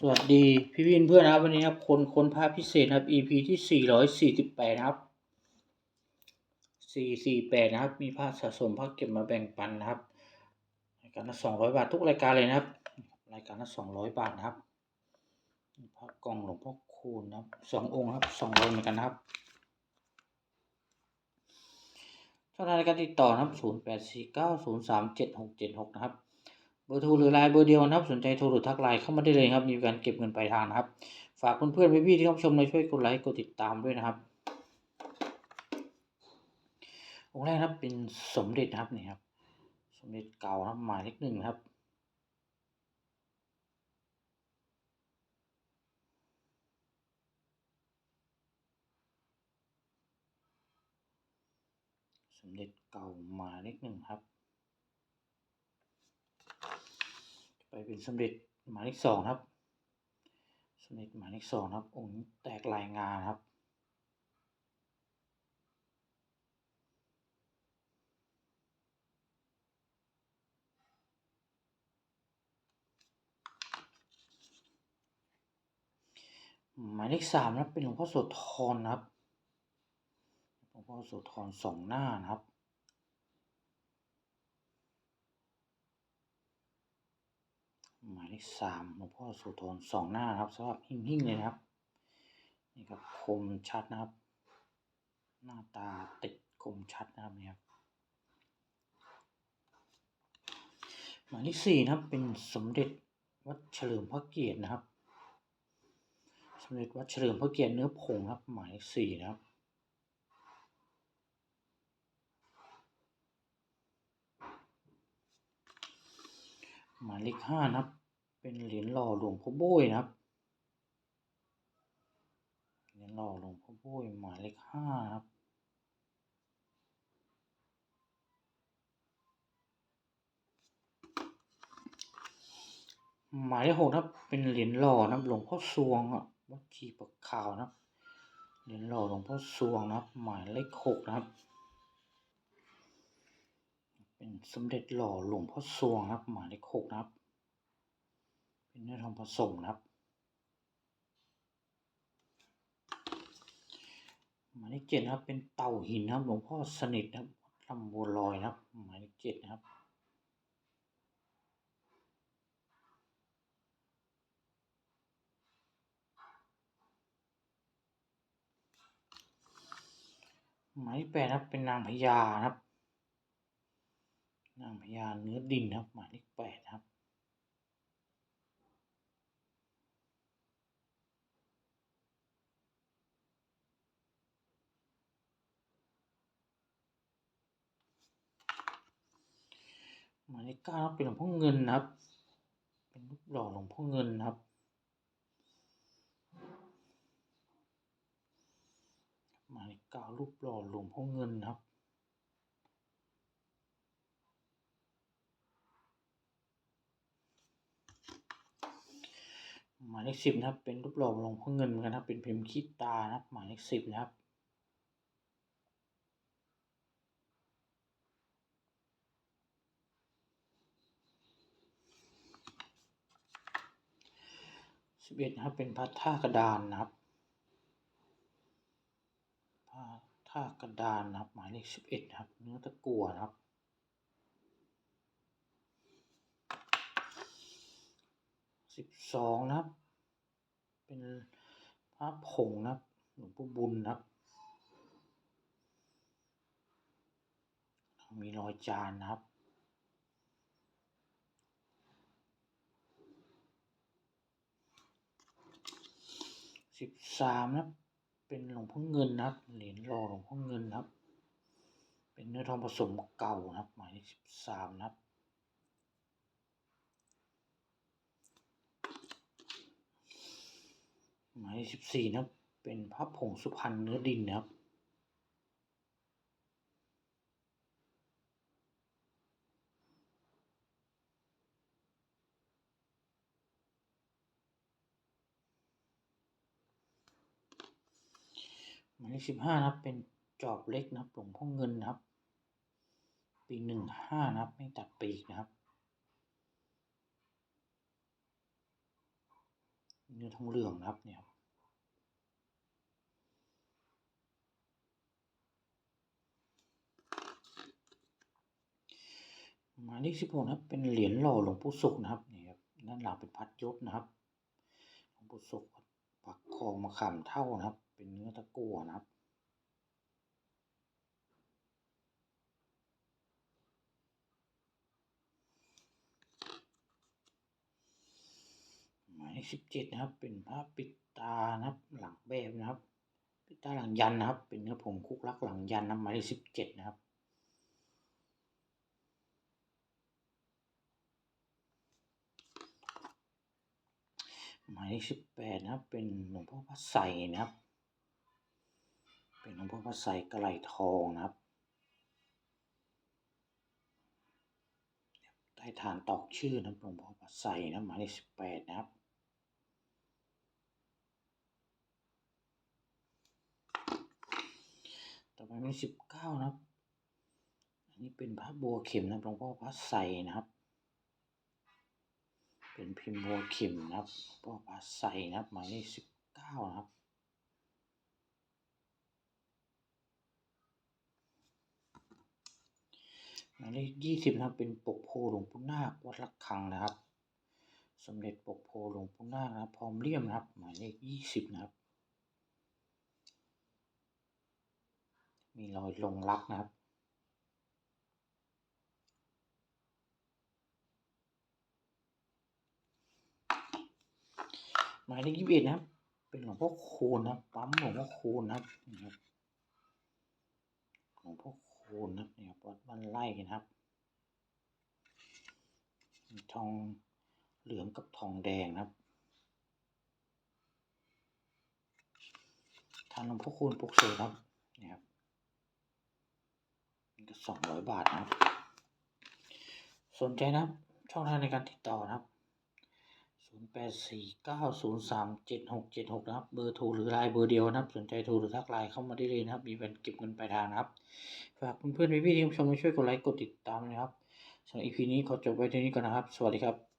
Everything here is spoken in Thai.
สวัสดีพี่วินเพื่อนนะครับ วันนี้นะครับคนคนภาพพิเศษนะครับ EP ที่ 448 นะครับ 448 นะครับ มีภาพสะสมภาพเก็บมาแบ่งปันนะครับรายการละ200 บาททุกรายการเลยนะครับ รายการละ200 บาทนะครับพระกล่องหลวงพ่อคูณนะครับสององค์ครับ200เหมือนกันนะครับช่องทางการติดต่อนะครับ 0849037676 นะครับ เบอร์โทรหรือไลน์เบอร์เดียวนะครับ สนใจโทรหรือทักไลน์เข้ามาได้เลยครับ มีการเก็บเงินปลายทางนะครับ ฝากเพื่อนๆพี่ๆที่เข้าชมในช่วยกดไลค์กดติดตามด้วยนะครับองค์แรกครับเป็นสมเด็จครับนี่ครับ สมเด็จเก่าครับหมายเลขหนึ่งครับสมเด็จเก่าหมายเลขหนึ่งครับ เป็นสมเด็จหมายเลขสองครับ สมเด็จหมายเลขสองครับ องค์แตกลายงาครับหมายเลขสามนะครับเป็นหลวงพ่อโสธรครับหลวงพ่อโสธรสองหน้านะครับ หมาย เลขสามหลวงพ่อโสธรสองหน้าครับสภาพหิ่งๆเลยนะครับ นี่ครับคมชัดนะครับ หน้าตาติดคมชัดนะครับนี่ครับหมายเลขสี่นะครับเป็นสมเด็จวัดเฉลิมพระเกียรตินะครับ สมเด็จวัดเฉลิมพระเกียรติเนื้อผงครับ หมายเลขสี่นะครับหมายเลขห้านะครับ เป็นเหรียญหล่อหลวงพ่อโบ้ยนะครับ เหรียญหล่อหลวงพ่อโบ้ยหมายเลขห้าครับหมายเลขหกนะครับเป็นเหรียญหล่อนะหลวงพ่อสวงอะวัดชีปะขาวนะเหรียญหล่อหลวงพ่อสวงนะหมายเลขหกนะครับ เป็นสมเด็จหล่อหลวงพ่อสวงนะครับหมายเลขหกนะครับ เป็นเนื้อทองผสมนะครับ หมายเลขเจ็ดนะครับ เป็นเต่าหินนะครับหลวงพ่อสนิทนะครับลำบัวลอยนะครับ หมายเลขเจ็ดนะครับหมายเลขแปดครับเป็นนางพญานะครับ นางพญาเนื้อดินนะครับ หมายเลขแปดครับ มายเลขเก้าเป็นหลวงพ่อเงินนะครับ เป็นรูปหล่อหลวงพ่อเงินนะครับ หมายเลขเก้ารูปหล่อหลวงพ่อเงินนะครับหมายเลขสิบนะครับ เป็นรูปหล่อหลวงพ่อเงินเหมือนกันนะครับ เป็นพิมพ์ขี้ตานะครับ หมายเลขสิบนะครับ สิบเอ็ดนะครับเป็นพระท่ากระดานนะครับพระท่ากระดานนะครับ หมายเลขสิบเอ็ดนะครับ เนื้อตะกั่วนะครับสิบสองนะครับ เป็นพระผงนะครับหลวงปู่บุญนะครับ มีรอยจานนะครับ สิบสามนะครับ เป็นหลวงพ่อเงินนะครับ เหรียญหล่อหลวงพ่อเงินนะครับ เป็นเนื้อทองผสมเก่านะครับ หมายเลขสิบสามนะครับหมายเลขสิบสี่นะครับ เป็นพระผงสุพรรณเนื้อดินนะครับ เลขสิบห้านะครับ เป็นจอบเล็กนะครับหลวงพ่อเงินนะครับ ปีหนึ่งห้านะครับ ไม่ตัดปีกนะครับเนื้อทองเหลืองนะครับเนี่ยหมายเลขสิบหกนะครับ เป็นเหรียญหล่อหลวงปู่ศุกร์นะครับนี่ครับด้านหลังเป็นพัดยศนะครับ หลวงปู่ศุกร์ปักคองมะขามเท่านะครับ เป็นเนื้อตะกั่วนะครับ หมายเลขสิบเจ็ดนะครับ เป็นพระปิดตานะครับ หลังแบบนะครับ ปิดตาหลังยันนะครับ เป็นเนื้อผงคุกลักหลังยันนะหมายเลขสิบเจ็ดนะครับหมายเลขสิบแปดนะครับ เป็นหลวงพ่อพระไสนะครับ เป็นหลวงพ่อพระไสกระไหลทองนะครับ ใต้ฐานตอกชื่อนะหลวงพ่อพระไสนะหมายเลขสิบแปดนะครับต่อไปเป็นสิบเก้านะครับ อันนี้เป็นพระบัวเข็มนะหลวงพ่อพระไสนะครับ เป็นพิมพ์บัวเข็มนะครับหลวงพ่อพระไสนะครับหมายเลขสิบเก้านะครับ มายเลขยี่สิบนะครับเป็นปกโพหลวงปู่นาควัดระฆังนะครับ สมเด็จปกโพหลวงปู่นาคนะครับพร้อมเลี่ยมนะครับ หมายเลขยี่สิบนะครับ มีรอยลงรักนะครับหมายเลขยี่สิบเอ็ดนะครับ เป็นหลวงพ่อคูณนะครับ ปั๊มหลวงพ่อคูณนะครับนี่ครับหลวงพ่อ คูณนะครับนี่ครับวัดบ้านไร่นะครับมีทองเหลืองกับทองแดงนะครับทางหลวงพ่อคูณปลุกเสกครับนี่ครับก็สองร้อยบาทนะครับ สนใจนะครับ ช่องทางในการติดต่อนะครับ 0 8 4 9 0 3 7 6 7 6นะครับ เบอร์โทรหรือไลน์เบอร์เดียวนะครับ สนใจโทรหรือทักไลน์เข้ามาได้เลยนะครับ มีแบนเก็บเงินปลายทางนะครับ ฝากเพื่อนๆพี่ๆที่ชมมาช่วยกดไลค์กดติดตามนะครับสำหรับ EP นี้ขอจบไว้ที่นี้ก่อนนะครับ สวัสดีครับ